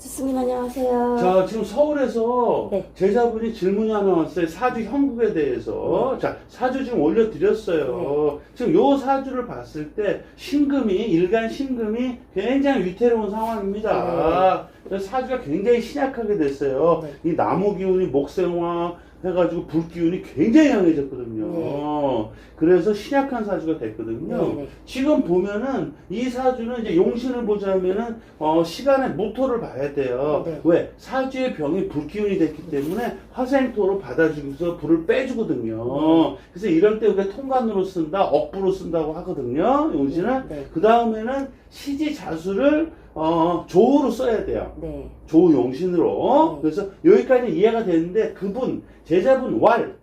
스승님 안녕하세요. 자, 지금 서울에서 네. 제자분이 질문이 하나 왔어요. 사주 형국에 대해서. 자, 사주 지금 올려드렸어요. 지금 요 사주를 봤을 때 신금이, 일간 신금이 굉장히 위태로운 상황입니다. 그래서 사주가 굉장히 신약하게 됐어요. 이 나무 기운이 목생화 해가지고 불 기운이 굉장히 강해졌거든요. 그래서 신약한 사주가 됐거든요. 네, 네. 지금 보면은 이 사주는 이제 용신을 보자면은 어 시간의 모토를 봐야 돼요. 네. 왜 사주의 병이 불기운이 됐기 때문에 화생토로 받아주면서 불을 빼주거든요. 그래서 이럴 때 우리가 통관으로 쓴다, 억부로 쓴다고 하거든요. 용신은 네. 그 다음에는 시지 자수를 어 조우로 써야 돼요. 네. 조용신으로. 네. 그래서 여기까지 이해가 되는데 그분 제자분 왈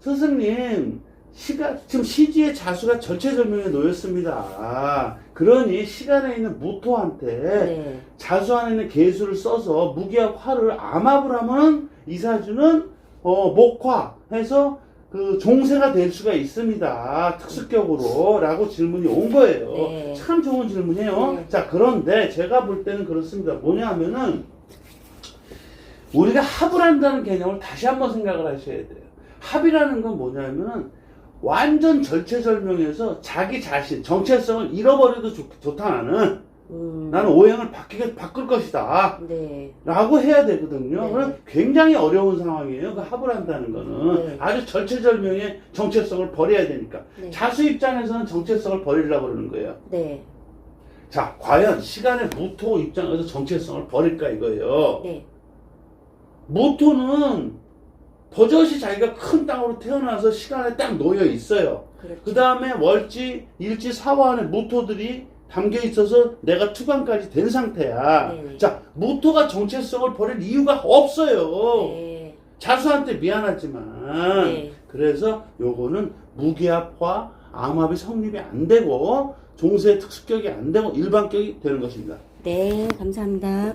스승님 시가 지금 시지의 자수가 전체절명에 놓였습니다. 그러니 시간에 있는 무토한테 네. 자수 안에 있는 개수를 써서 무기와 화를 암합을 하면 이 사주는 어, 목화 해서 그 종세가 될 수가 있습니다. 특수격으로 라고 질문이 온 거예요. 네. 참 좋은 질문이에요. 네. 자, 그런데 제가 볼 때는 그렇습니다. 뭐냐 하면은 우리가 합을 한다는 개념을 다시 한번 생각을 하셔야 돼요. 합이라는 건 뭐냐면은 완전 절체절명해서 자기 자신, 정체성을 잃어버려도 좋, 좋다 나는. 음. 나는 오행을 바뀌게, 바꿀 것이다. 네. 라고 해야 되거든요. 네. 그럼 굉장히 어려운 상황이에요. 그 합을 한다는 거는. 네. 아주 절체절명의 정체성을 버려야 되니까. 네. 자수 입장에서는 정체성을 버리려고 그러는 거예요. 네. 자, 과연 시간의 무토 입장에서 정체성을 버릴까 이거예요. 네. 무토는 버젓이 자기가 큰 땅으로 태어나서 시간에 딱 놓여 있어요. 그렇죠. 그 다음에 월지, 일지, 사화 안에 무토들이 담겨 있어서 내가 투강까지 된 상태야. 네네. 자, 무토가 정체성을 버릴 이유가 없어요. 네. 자수한테 미안하지만. 네. 그래서 요거는 무기합화, 암합이 성립이 안 되고, 종세의 특수격이 안 되고, 일반격이 되는 것입니다. 네. 감사합니다.